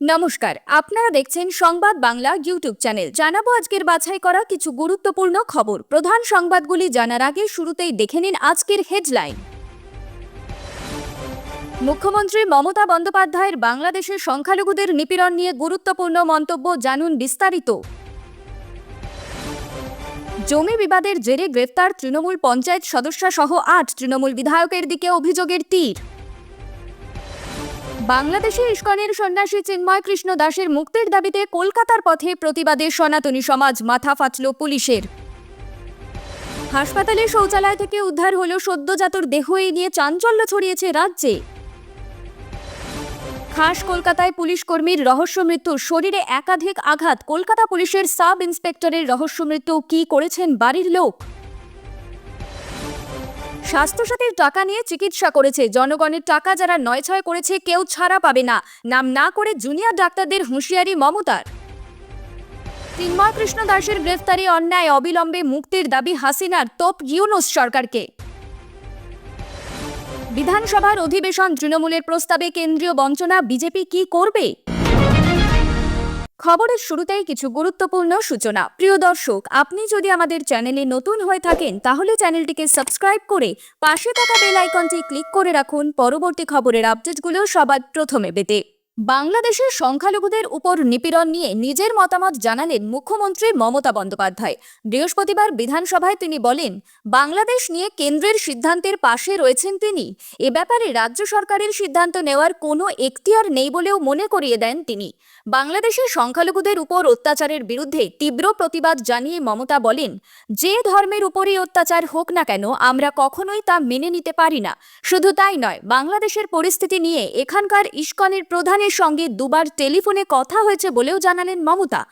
নমস্কার, আপনারা দেখছেন সংবাদ বাংলা ইউটিউব চ্যানেল। জানাব আজকের বাছাই করা কিছু গুরুত্বপূর্ণ খবর। প্রধান সংবাদগুলি জানার আগে শুরুতেই দেখে নিন আজকের হেডলাইন। মুখ্যমন্ত্রী মমতা বন্দ্যোপাধ্যায়ের বাংলাদেশের সংখ্যালঘুদের নিপীড়ন নিয়ে গুরুত্বপূর্ণ মন্তব্য জানুন বিস্তারিত। জমি বিবাদের জেরে গ্রেফতার তৃণমূল পঞ্চায়েত সদস্য সহ আট তৃণমূল বিধায়কের দিকে অভিযোগের তীর। বাংলাদেশে ইস্কনের সন্ন্যাসী চিন্ময় কৃষ্ণ দাসের মুক্তির দাবিতে কলকাতার পথে প্রতিবাদে সনাতনী সমাজ মাথা ফাটল পুলিশের। হাসপাতালে শৌচালয় থেকে উদ্ধার হলো সদ্যজাতর দেহ এই নিয়ে চাঞ্চল্য ছড়িয়েছে রাজ্যে। খাস কলকাতায় পুলিশ কর্মীর রহস্য মৃত্যু, শরীরে একাধিক আঘাত, কলকাতা পুলিশের সাব ইন্সপেক্টরের রহস্য মৃত্যু, কি করেছেন বাড়ির লোক? স্বাস্থ্যসাথীর টাকা নিয়ে চিকিৎসা করেছে। জনগণের টাকা যারা নয় ছয় করেছে, কেউ ছাড়া পাবে না। নাম না করে জুনিয়র ডাক্তারদের হুঁশিয়ারি মমতার। চিন্ময় কৃষ্ণ দাসের গ্রেফতারি অন্যায় অবিলম্বে মুক্তির দাবি হাসিনার তোপ ইউনুস সরকারকে। বিধানসভার অধিবেশন তৃণমূলের প্রস্তাবে কেন্দ্রীয় বঞ্চনা বিজেপি কি করবে? খবরের শুরুতেই কিছু গুরুত্বপূর্ণ সূচনা। প্রিয় দর্শক, আপনি যদি আমাদের চ্যানেলে নতুন হয়ে থাকেন, তাহলে চ্যানেলটিকে সাবস্ক্রাইব করে পাশে থাকা বেল আইকনটি ক্লিক করে রাখুন। পরবর্তী খবরের আপডেটগুলো সবার প্রথমে পেতে। বাংলাদেশের সংখ্যালঘুদের উপর নিপীড়ন নিয়ে নিজের মতামত জানালেন মুখ্যমন্ত্রী মমতা বন্দ্যোপাধ্যায়। বৃহস্পতিবার বিধানসভায় তিনি বলেন, বাংলাদেশ নিয়ে কেন্দ্রের সিদ্ধান্তের পাশে রয়েছেন তিনি। এ ব্যাপারে রাজ্য সরকারের সিদ্ধান্ত নেওয়ার কোনো এখতিয়ার নেই বলেও মনে করিয়ে দেন তিনি। বাংলাদেশের সংখ্যালঘুদের উপর অত্যাচারের বিরুদ্ধে তীব্র প্রতিবাদ জানিয়ে মমতা বলেন, যে ধর্মের উপরই অত্যাচার হোক না কেন, আমরা কখনোই তা মেনে নিতে পারি না। শুধু তাই নয়, বাংলাদেশের পরিস্থিতি নিয়ে এখানকার ইস্কনের প্রধানের সঙ্গে দুবার টেলিফোনে কথা হয়েছে বলেও জানালেন মমতা।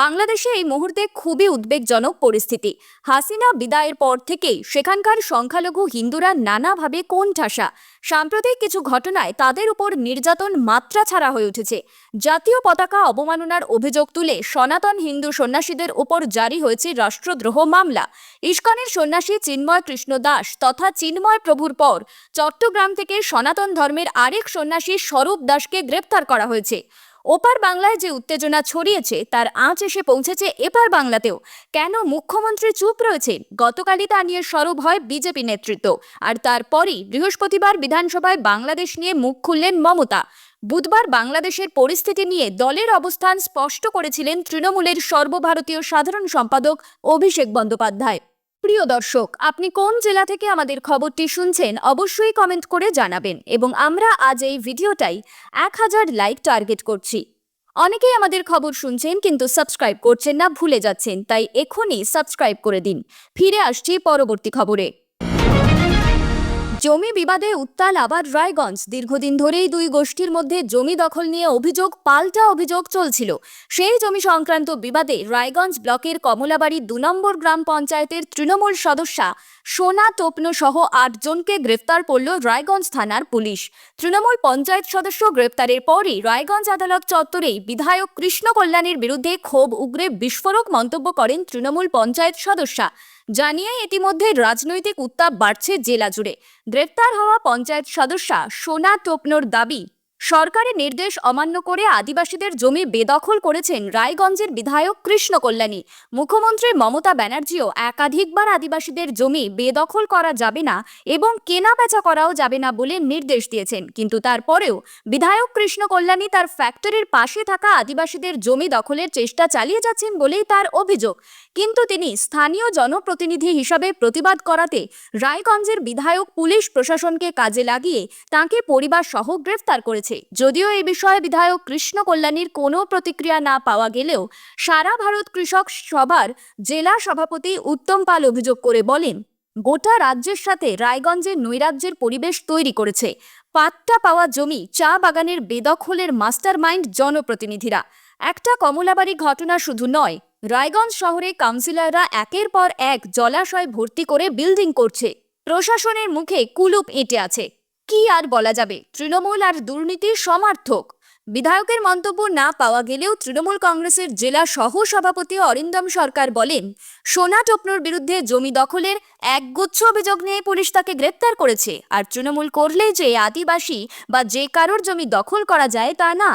বাংলাদেশে এই মুহূর্তে খুবই উদ্বেগজনক পরিস্থিতি। হাসিনা বিদায়ের পর থেকেই সেখানকার সংখ্যালঘু হিন্দুরা নানাভাবে কোণঠাসা। সাম্প্রতিক কিছু ঘটনায় তাদের উপর নির্যাতন মাত্রা ছাড়া হয়ে উঠেছে। জাতীয় পতাকা অবমাননার অভিযোগ তুলে সনাতন হিন্দু সন্ন্যাসীদের উপর জারি হয়েছে রাষ্ট্রদ্রোহ মামলা। ইস্কনের সন্ন্যাসী চিন্ময় কৃষ্ণ দাস তথা চিন্ময় প্রভুর পর চট্টগ্রাম থেকে সনাতন ধর্মের আরেক সন্ন্যাসী স্বরূপ দাসকে গ্রেপ্তার করা হয়েছে। ওপার বাংলায় যে উত্তেজনা ছড়িয়েছে, তার আঁচ এসে পৌঁছেছে এপার বাংলাতেও। কেন মুখ্যমন্ত্রী চুপ রয়েছেন? গতকালই তা নিয়ে সরব হয় বিজেপি নেতৃত্ব। আর তারপরই বৃহস্পতিবার বিধানসভায় বাংলাদেশ নিয়ে মুখ খুললেন মমতা। বুধবার বাংলাদেশের পরিস্থিতি নিয়ে দলের অবস্থান স্পষ্ট করেছিলেন তৃণমূলের সর্বভারতীয় সাধারণ সম্পাদক অভিষেক বন্দ্যোপাধ্যায়। প্রিয় দর্শক, আপনি কোন জেলা থেকে আমাদের খবরটি শুনছেন অবশ্যই কমেন্ট করে জানাবেন এবং আমরা আজ এই ভিডিওটাই এক হাজার লাইক টার্গেট করছি। অনেকেই আমাদের খবর শুনছেন কিন্তু সাবস্ক্রাইব করছেন না, ভুলে যাচ্ছেন, তাই এখনই সাবস্ক্রাইব করে দিন। ফিরে আসছি পরবর্তী খবরে। জমি বিবাদে উত্তাল আবার রায়গঞ্জ। দীর্ঘদিন ধরেই দুই গোষ্ঠীর মধ্যে জমি দখল নিয়ে অভিযোগ, পাল্টা অভিযোগ চলছিল। সেই জমি সংক্রান্ত বিবাদে রায়গঞ্জ ব্লকের কমলাবাড়ি দু নম্বর গ্রাম পঞ্চায়েতের তৃণমূল সদস্যা সোনা টোপনো সহ আটজনকে গ্রেফতার করল রায়গঞ্জ থানার পুলিশ। তৃণমূল পঞ্চায়েত সদস্য গ্রেপ্তারের পরই রায়গঞ্জ আদালত চত্বরেই বিধায়ক কৃষ্ণ কল্যাণের বিরুদ্ধে ক্ষোভ উগ্রে বিস্ফোরক মন্তব্য করেন তৃণমূল পঞ্চায়েত সদস্যা। জানিয়ে ইতিমধ্যে রাজনৈতিক উত্তাপ বাড়ছে জেলা জুড়ে। গ্রেপ্তার হওয়া পঞ্চায়েত সদস্যা সোনা টোপনোর দাবি সরকারের নির্দেশ অমান্য করে আদিবাসীদের জমি বেদখল করেছেন রায়গঞ্জের বিধায়ক কৃষ্ণ কল্যাণী। মুখ্যমন্ত্রী মমতা ব্যানার্জিও একাধিকবার আদিবাসীদের জমি বেদখল করা যাবে না এবং কেনা বেচা করাও যাবে না বলে নির্দেশ দিয়েছেন। কিন্তু তারপরেও বিধায়ক কৃষ্ণ কল্যাণী তার ফ্যাক্টরির পাশে থাকা আদিবাসীদের জমি দখলের চেষ্টা চালিয়ে যাচ্ছেন বলেই তার অভিযোগ। কিন্তু তিনি স্থানীয় জনপ্রতিনিধি হিসাবে প্রতিবাদ করাতে রায়গঞ্জের বিধায়ক পুলিশ প্রশাসনকে কাজে লাগিয়ে তাঁকে পরিবার সহ গ্রেফতার করেছে। যদিও এ বিষয়ে বিধায়ক কৃষ্ণ কল্যাণীর কোনো প্রতিক্রিয়া না পাওয়া গেলেও সারা ভারত কৃষক সভার জেলা সভাপতি উত্তম পাল অভিযোগ করে বলেন, গোটা রাজ্যের সাথে রায়গঞ্জের নৈরাজ্যের পরিবেশ তৈরি করেছে। পাট্টা পাওয়া জমি চা বাগানের বেদখলের মাস্টার মাইন্ড জনপ্রতিনিধিরা। একটা কমলাবাড়ি ঘটনা শুধু নয়, রায়গঞ্জ শহরে কাউন্সিলররা একের পর এক জলাশয় ভর্তি করে বিল্ডিং করছে। প্রশাসনের মুখে কুলুপ এঁটে আছে। কি আর বলা যাবে? তৃণমূল আর দুর্নীতির সমার্থক। বিধায়কের মন্তব্য না পাওয়া গেলেও তৃণমূল কংগ্রেসের জেলা সহ সভাপতি অরিন্দম সরকার বলেন, সোনা টোপনোর বিরুদ্ধে জমি দখলের একগুচ্ছ অভিযোগ নিয়ে পুলিশ তাকে গ্রেপ্তার করেছে। আর তৃণমূল করলেই যে আদিবাসী বা যে কারোর জমি দখল করা যায় তা না।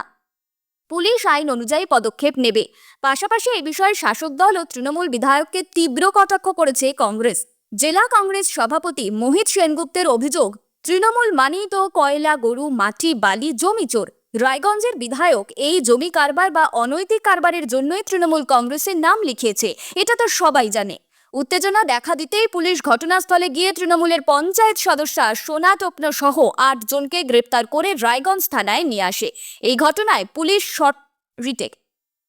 পুলিশ আইন অনুযায়ী পদক্ষেপ নেবে। পাশাপাশি এই বিষয়ে শাসক দল ও তৃণমূল বিধায়ককে তীব্র কটাক্ষ করেছে কংগ্রেস। জেলা কংগ্রেস সভাপতি মোহিত সেনগুপ্তের অভিযোগ তৃণমূল মানেই তো কয়লা, গরু, মাটি, বালি, জমি চোর। রায়গঞ্জের বিধায়ক এই জমি কারবার বা অনৈতিক কারবারের জন্যই তৃণমূল কংগ্রেসের নাম লিখিয়েছে। এটা তো সবাই জানে। উত্তেজনা দেখা দিতেই পুলিশ ঘটনাস্থলে গিয়ে তৃণমূলের পঞ্চায়েত সদস্যা সোনা টোপন সহ আট জনকে গ্রেপ্তার করে রায়গঞ্জ থানায় নিয়ে আসে। এই ঘটনায় পুলিশ শর্ট রিটেক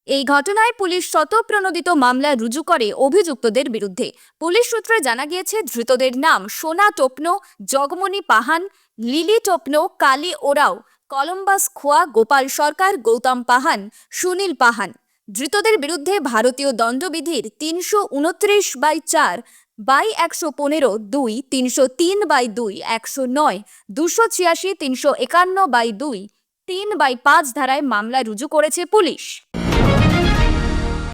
এই ঘটনায় পুলিশ শতপ্রণোদিত মামলা রুজু করে অভিযুক্তদের বিরুদ্ধে। পুলিশ সূত্রে জানা গিয়েছে, ধৃতদের নাম সোনা টোপনো, জগমণি পাহান, লিলি টোপনো, কালী ওরাও, কলম্বাস খোয়া, গোপাল সরকার, গৌতম পাহান, সুনীল পাহান। ধৃতদের বিরুদ্ধে ভারতীয় দণ্ডবিধির তিনশো উনত্রিশ বাই চার, বাই একশো পনেরো, দুই, তিনশো তিন বাই দুই, একশো নয়, দুশো ছিয়াশি, তিনশো একান্ন বাই দুই, তিন বাই পাঁচ ধারায় মামলা রুজু করেছে পুলিশ।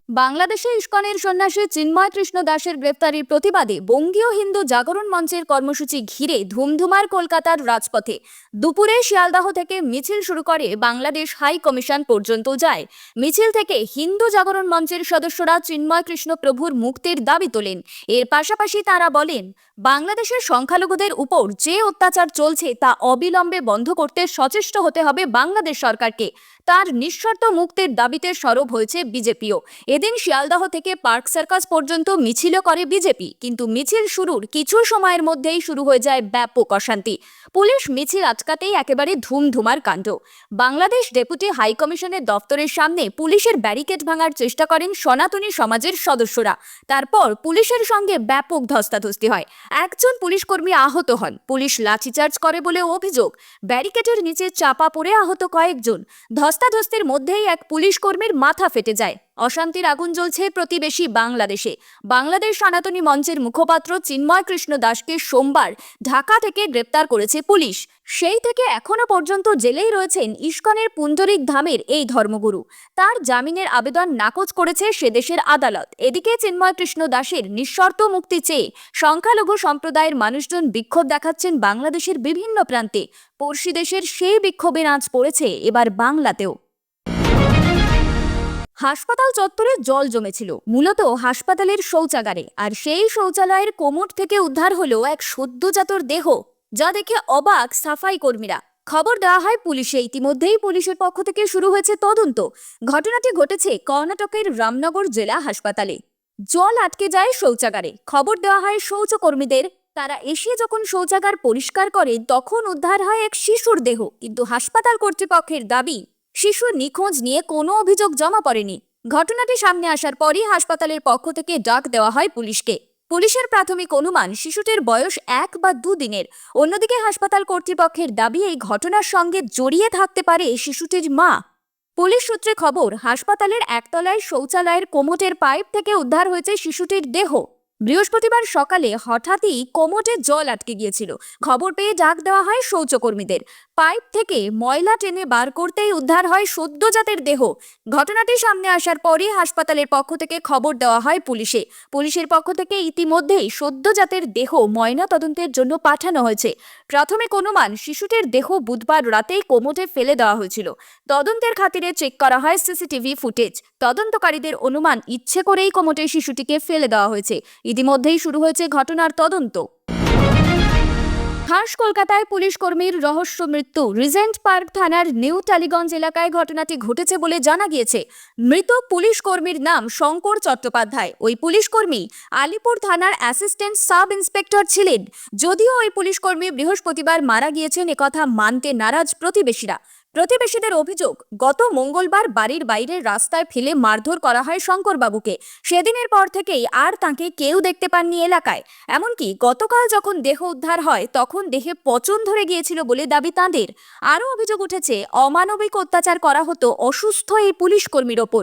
বাংলাদেশে ইস্কনের সন্ন্যাসী চিন্ময় কৃষ্ণ দাসের গ্রেপ্তারির প্রতিবাদে বঙ্গীয় হিন্দু জাগরণ মঞ্চের কর্মসূচি ঘিরে ধুমধুমার কলকাতার রাজপথে। দুপুরে শিয়ালদাহ থেকে মিছিল শুরু করে বাংলাদেশ হাই কমিশন পর্যন্ত যায়। মিছিল থেকে হিন্দু জাগরণ মঞ্চের সদস্যরা চিন্ময় কৃষ্ণ প্রভুর মুক্তির দাবি তোলেন। এর পাশাপাশি তারা বলেন, বাংলাদেশের সংখ্যালঘুদের উপর যে অত্যাচার চলছে তা অবিলম্বে বন্ধ করতে সচেষ্ট হতে হবে বাংলাদেশ সরকারকে। তার নিঃশর্ত মুক্তির দাবিতে সরব হয়েছে বিজেপিও। এদিন শিয়ালদহ থেকে পার্ক সার্কাস পর্যন্ত মিছিলও করে বিজেপি, কিন্তু মিছিল শুরুর কিছু সময়ের মধ্যেই শুরু হয়ে যায় ব্যাপক অশান্তি। পুলিশ মিছিল আটকাতেই একেবারে ধুমধুমার কাণ্ড। বাংলাদেশ ডেপুটি হাই কমিশনের দপ্তরের সামনে পুলিশের ব্যারিকেড ভাঙার চেষ্টা করেন সনাতনী সমাজের সদস্যরা। তারপর পুলিশের সঙ্গে ব্যাপক ধস্তাধস্তি হয়। একজন পুলিশ কর্মী আহত হন। পুলিশ লাঠিচার্জ করে বলে অভিযোগ, ব্যারিকেডের নিচে চাপা পড়ে আহত কয়েকজন। ধস্তাধস্তির মধ্যেই এক পুলিশ কর্মীর মাথা ফেটে যায়। অশান্তির আগুন জ্বলছে প্রতিবেশী বাংলাদেশে। বাংলাদেশ সনাতনী মঞ্চের মুখপাত্র চিন্ময় কৃষ্ণ দাসকে সোমবার ঢাকা থেকে গ্রেপ্তার করেছে পুলিশ। সেই থেকে এখনও পর্যন্ত জেলেই রয়েছেন ইস্কনের পুণ্ডরিক ধামের এই ধর্মগুরু। তার জামিনের আবেদন নাকচ করেছে সে দেশের আদালত। এদিকে চিন্ময় কৃষ্ণ দাসের নিঃশর্ত মুক্তি চেয়ে সংখ্যালঘু সম্প্রদায়ের মানুষজন বিক্ষোভ দেখাচ্ছেন বাংলাদেশের বিভিন্ন প্রান্তে। পড়শি দেশের সেই বিক্ষোভের আঁচ পড়েছে এবার বাংলাতেও। হাসপাতাল চত্বরে জল জমেছিল। মূলত হাসপাতালের শৌচাগারে। আর সেই শৌচালয়ের কোমর থেকে উদ্ধার হলো এক সদ্যজাতর দেহ, যা দেখে অবাক সাফাই কর্মীরা। খবর দেওয়া হয় পুলিশে। ইতিমধ্যেই পুলিশের পক্ষ থেকে শুরু হয়েছে তদন্ত। ঘটনাটি ঘটেছে কর্ণাটকের রামনগর জেলা হাসপাতালে। জল আটকে যায় শৌচাগারে। খবর দেওয়া হয় শৌচকর্মীদের। তারা এসে যখন শৌচাগার পরিষ্কার করে, তখন উদ্ধার হয় এক শিশুর দেহ। কিন্তু হাসপাতাল কর্তৃপক্ষের দাবি শিশুর নিখোঁজ নিয়ে কোনো অভিযোগ জমা পড়েনি। ঘটনাটি সামনে আসার পরই হাসপাতালের পক্ষ থেকে ডাক দেওয়া হয় পুলিশকে। পুলিশের প্রাথমিক অনুমান, শিশুটির বয়স এক বা দুদিনের অন্যদিকে হাসপাতাল কর্তৃপক্ষের দাবি, এই ঘটনার সঙ্গে জড়িয়ে থাকতে পারে শিশুটির মা। পুলিশ সূত্রে খবর, হাসপাতালের একতলায় শৌচালয়ের কোমটের পাইপ থেকে উদ্ধার হয়েছে শিশুটির দেহ। বৃহস্পতিবার সকালে হঠাৎই কোমটে জল আটকে গিয়েছিল। খবর পেয়ে ডাক দেওয়া হয় শৌচকর্মীদের। পাইপ থেকে ময়লা টেনে বার করতেই উদ্ধার হয় সদ্যজাতের দেহ। ঘটনাটি সামনে আসার পরই হাসপাতালের পক্ষ থেকে খবর দেওয়া হয় পুলিশে। পুলিশের পক্ষ থেকে ইতিমধ্যেই সদ্যজাতের দেহ ময়না তদন্তের জন্য পাঠানো হয়েছে। প্রাথমিক অনুমান শিশুটির দেহ বুধবার রাতেই কোমোটে ফেলে দেওয়া হয়েছিল। তদন্তের খাতিরে চেক করা হয় সিসিটিভি ফুটেজ। তদন্তকারীদের অনুমান ইচ্ছে করেই কোমোটে শিশুটিকে ফেলে দেওয়া হয়েছে। ইতিমধ্যেই শুরু হয়েছে ঘটনার তদন্ত। খাস কলকাতায় পুলিশ কর্মীর রহস্য মৃত্যু। রিজেন্ট পার্ক থানার নিউ টালিগঞ্জ এলাকায় ঘটনাটি ঘটেছে বলে জানা গিয়েছে। মৃত পুলিশ কর্মীর নাম শঙ্কর চট্টোপাধ্যায়। ওই পুলিশ কর্মী আলিপুর থানার অ্যাসিস্ট্যান্ট সাব ইন্সপেক্টর ছিলেন। যদিও ওই পুলিশ কর্মী বৃহস্পতিবার মারা গিয়েছেন একথা মানতে নারাজ প্রতিবেশীরা। প্রতিবেশীদের অভিযোগ, গত মঙ্গলবার বাড়ির বাইরে রাস্তায় ফেলে মারধর করা হয় শঙ্করবাবুকে। সেদিনের পর থেকেই আর তাকে কেউ দেখতে পাননি এলাকায়। এমনকি গতকাল যখন দেহ উদ্ধার হয়, তখন দেহে পচন ধরে গিয়েছিল বলে দাবি তাঁদের। আরও অভিযোগ উঠেছে, অমানবিক অত্যাচার করা হতো অসুস্থ এই পুলিশ কর্মীর ওপর।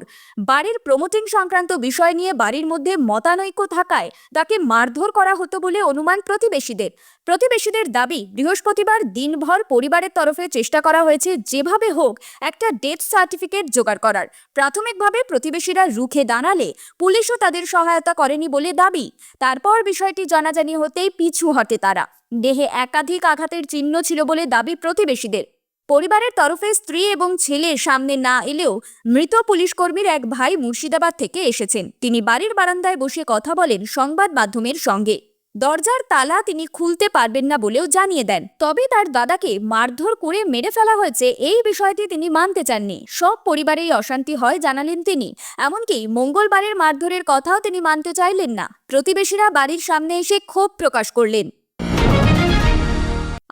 বাড়ির প্রমোটিং সংক্রান্ত বিষয় নিয়ে বাড়ির মধ্যে মতানৈক্য থাকায় তাকে মারধর করা হতো বলে অনুমান প্রতিবেশীদের। প্রতিবেশীদের দাবি, বৃহস্পতিবার দিনভর পরিবারের তরফে চেষ্টা করা হয়েছে যেভাবে হোক একটা ডেথ সার্টিফিকেট জোগাড় করার। প্রাথমিকভাবে প্রতিবেশীরা রুখে দাঁড়ালে পুলিশও তাদের সহায়তা করেনি বলে দাবি। তারপর বিষয়টি জানাজানি হতেই পিছু হটে তারা। দেহে একাধিক আঘাতের চিহ্ন ছিল বলে দাবি প্রতিবেশীদের। পরিবারের তরফে স্ত্রী এবং ছেলে সামনে না এলেও মৃত পুলিশ কর্মীর এক ভাই মুর্শিদাবাদ থেকে এসেছেন। তিনি বাড়ির বারান্দায় বসে কথা বলেন সংবাদ মাধ্যমের সঙ্গে। দরজার তালা তিনি খুলতে পারবেন না বলেও জানিয়ে দেন। তবে তার দাদাকে মারধর করে মেরে ফেলা হয়েছে এই বিষয়টি তিনি মানতে চাননি। সব পরিবারেই অশান্তি হয় জানালেন তিনি। এমনকি মঙ্গলবারের মারধরের কথাও তিনি মানতে চাইলেন না। প্রতিবেশীরা বাড়ির সামনে এসে ক্ষোভ প্রকাশ করলেন।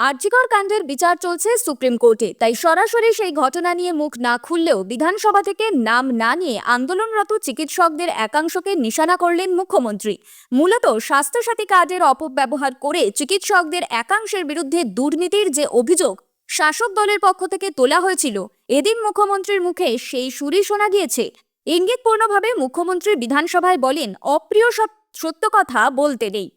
আর্জিকর কাণ্ডের বিচার চলছে সুপ্রিম কোর্টে, তাই সরাসরি সেই ঘটনা নিয়ে মুখ না খুললেও বিধানসভা থেকে নাম না নিয়ে আন্দোলনরত চিকিৎসকদের একাংশকে নিশানা করলেন মুখ্যমন্ত্রী। মূলত স্বাস্থ্যসাথী কার্ডের অপব্যবহার করে চিকিৎসকদের একাংশের বিরুদ্ধে দুর্নীতির যে অভিযোগ, শাসক দলের পক্ষ থেকে তোলা হয়েছিল, এদিন মুখ্যমন্ত্রীর মুখে সেই সুরই শোনা গিয়েছে। ইঙ্গিতপূর্ণভাবে মুখ্যমন্ত্রী বিধানসভায় বলেন, অপ্রিয় সত্য কথা বলতে নেই।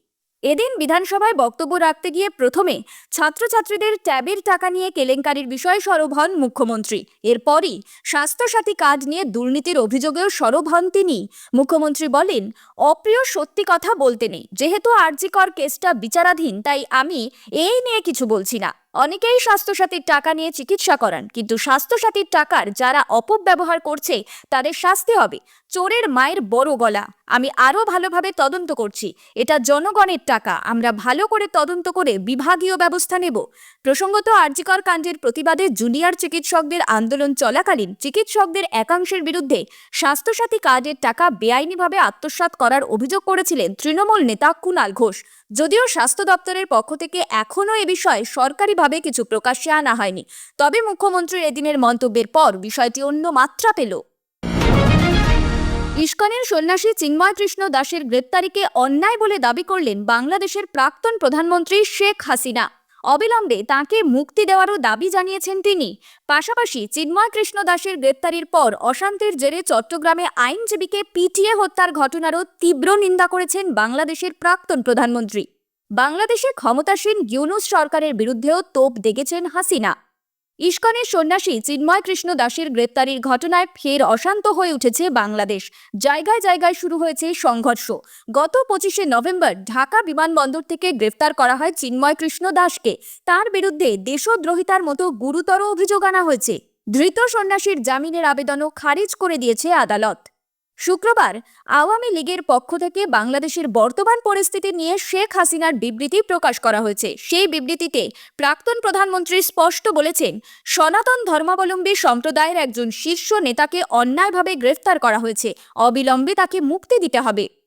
এদিন বিধানসভায় বক্তব্য রাখতে গিয়ে প্রথমে ছাত্রছাত্রীদের ট্যাবের টাকা নিয়ে কেলেঙ্কারির বিষয়ে সরব হন মুখ্যমন্ত্রী। এরপরই স্বাস্থ্যসাথী কার্ড নিয়ে দুর্নীতির অভিযোগেও সরব হন তিনি। মুখ্যমন্ত্রী বলেন, অপ্রিয় সত্যি কথা বলতে নেই। যেহেতু আরজিকর কেসটা বিচারাধীন, তাই আমি এই নিয়ে কিছু বলছি না। অনেকেই স্বাস্থ্যসাথীর টাকা নিয়ে চিকিৎসা করান, কিন্তু স্বাস্থ্যসাথীর টাকার যারা অপব্যবহার করছে, তাদের শাস্তি হবে। চোরের মায়ের বড় গলা। আমি আরও ভালোভাবে তদন্ত করছি। এটা জনগণের টাকা। আমরা ভালো করে তদন্ত করে বিভাগীয় ব্যবস্থা নেব। প্রসঙ্গত আরজিকর কাণ্ডের প্রতিবাদে জুনিয়র চিকিৎসকদের আন্দোলন চলাকালীন চিকিৎসকদের একাংশের বিরুদ্ধে স্বাস্থ্যসাথী কার্ডের টাকা বেআইনিভাবে আত্মসাৎ করার অভিযোগ করেছিলেন তৃণমূল নেতা কুণাল ঘোষ। যদিও স্বাস্থ্য দপ্তরের পক্ষ থেকে এখনও এ বিষয়ে সরকারিভাবে কিছু প্রকাশ্যে আনা হয়নি। তবে মুখ্যমন্ত্রীর এদিনের মন্তব্যের পর বিষয়টি অন্য মাত্রা পেল। ইস্কনের সন্ন্যাসী চিন্ময় কৃষ্ণ দাসের গ্রেপ্তারিকে অন্যায় বলে দাবি করলেন বাংলাদেশের প্রাক্তন প্রধানমন্ত্রী শেখ হাসিনা। অবিলম্বে তাকে মুক্তি দেওয়ারও দাবি জানিয়েছেন তিনি। পাশাপাশি চিন্ময় কৃষ্ণ দাসের গ্রেপ্তারির পর অশান্তির জেরে চট্টগ্রামে আইনজীবীকে পিটিয়ে হত্যার ঘটনারও তীব্র নিন্দা করেছেন বাংলাদেশের প্রাক্তন প্রধানমন্ত্রী। বাংলাদেশে ক্ষমতাসীন ইউনুস সরকারের বিরুদ্ধেও তোপ দেগেছেন হাসিনা। ইস্কনের সন্ন্যাসী চিন্ময় কৃষ্ণ দাসের গ্রেপ্তারির ঘটনায় ফের অশান্ত হয়ে উঠেছে বাংলাদেশ। জায়গায় জায়গায় শুরু হয়েছে সংঘর্ষ। গত পঁচিশে নভেম্বর ঢাকা বিমানবন্দর থেকে গ্রেফতার করা হয় চিন্ময় কৃষ্ণ দাসকে। তার বিরুদ্ধে দেশদ্রোহিতার মতো গুরুতর অভিযোগ আনা হয়েছে। ধৃত সন্ন্যাসীর জামিনের আবেদনও খারিজ করে দিয়েছে আদালত। শুক্রবার আওয়ামী লীগের পক্ষ থেকে বাংলাদেশের বর্তমান পরিস্থিতি নিয়ে শেখ হাসিনার বিবৃতি প্রকাশ করা হয়েছে। সেই বিবৃতিতে প্রাক্তন প্রধানমন্ত্রী স্পষ্ট বলেছেন, সনাতন ধর্মাবলম্বী সম্প্রদায়ের একজন শীর্ষ নেতাকে অন্যায়ভাবে গ্রেফতার করা হয়েছে। অবিলম্বে তাকে মুক্তি দিতে হবে।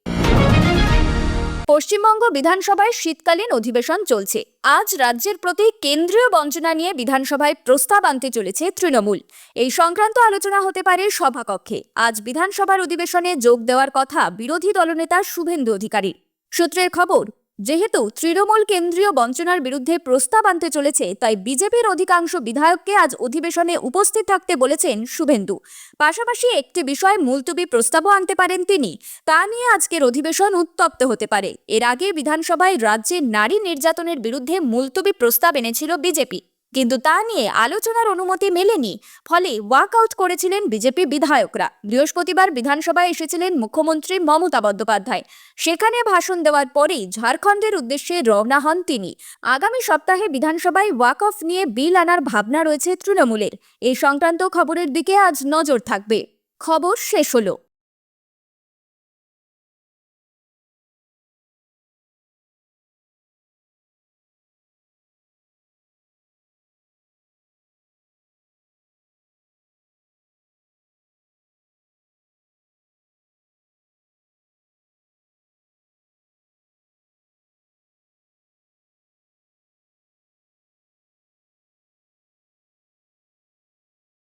পশ্চিমবঙ্গ বিধানসভায় শীতকালীন অধিবেশন চলছে। আজ রাজ্যের প্রতি কেন্দ্রীয় বঞ্চনা নিয়ে বিধানসভায় প্রস্তাব আনতে চলেছে তৃণমূল। এই সংক্রান্ত আলোচনা হতে পারে সভাকক্ষে। আজ বিধানসভার অধিবেশনে যোগ দেওয়ার কথা বিরোধী দলনেতা শুভেন্দু অধিকারীর। সূত্রের খবর যেহেতু তৃণমূল কেন্দ্রীয় বঞ্চনার বিরুদ্ধে প্রস্তাব আনতে চলেছে, তাই বিজেপির অধিকাংশ বিধায়ককে আজ অধিবেশনে উপস্থিত থাকতে বলেছেন শুভেন্দু। পাশাপাশি একটি বিষয়ে মুলতুবি প্রস্তাবও আনতে পারেন তিনি। তা নিয়ে আজকের অধিবেশন উত্তপ্ত হতে পারে। এর আগে বিধানসভায় রাজ্যে নারী নির্যাতনের বিরুদ্ধে মুলতুবি প্রস্তাব এনেছিল বিজেপি। কিন্তু তা নিয়ে আলোচনার অনুমতি মেলেনি। ফলে ওয়াকআউট করেছিলেন বিজেপি বিধায়করা। বৃহস্পতিবার বিধানসভায় এসেছিলেন মুখ্যমন্ত্রী মমতা বন্দ্যোপাধ্যায়। সেখানে ভাষণ দেওয়ার পরেই ঝাড়খণ্ডের উদ্দেশ্যে রওনা হন তিনি। আগামী সপ্তাহে বিধানসভায় ওয়াক অফ নিয়ে বিল আনার ভাবনা রয়েছে তৃণমূলের। এই সংক্রান্ত খবরের দিকে আজ নজর থাকবে। খবর শেষ হলো।